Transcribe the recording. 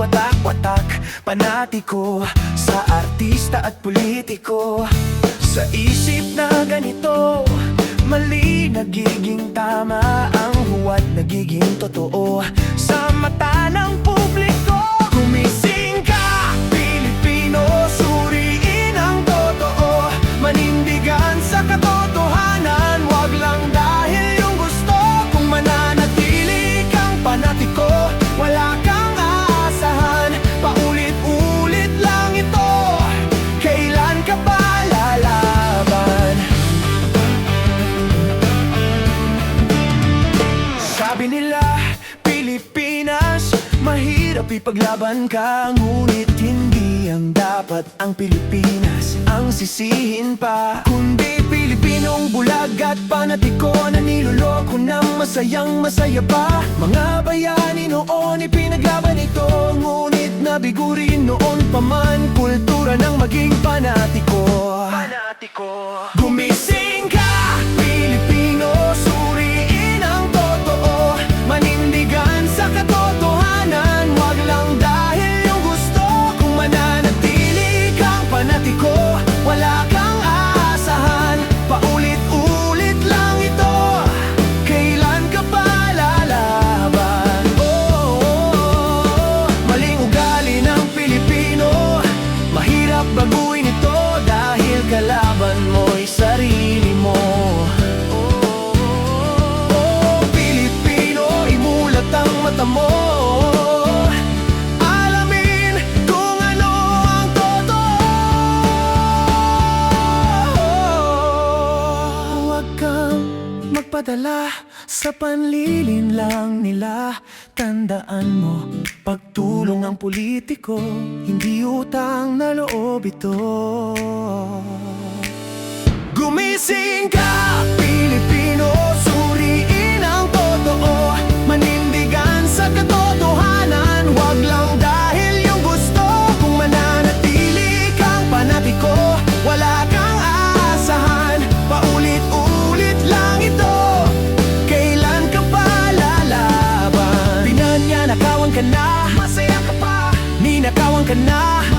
watak-watak Panatiko sa artista at politiko. Sa isip na ganito Mali nagiging tama Ang huwad nagiging totoo. Sa mata ng publiko Mahirap ipaglaban ka Ngunit hindi ang dapat. Ang Pilipinas Ang sisihin pa. Kundi Pilipinong bulag at panatiko Na niloloko ng masayang masaya pa. Mga bayani noon ipinaglaban ito Ngunit nabigurin noon pa man Kultura ng maging panatiko. Panatiko. Gumising mata mo. Alamin kung ano ang totoo. Huwag kang magpadala sa panlilin lang nila. Tandaan mo, pagtulong ang politiko Hindi utang na loob ito. Gumising ka, lalaban? Pinanyanakawan ka na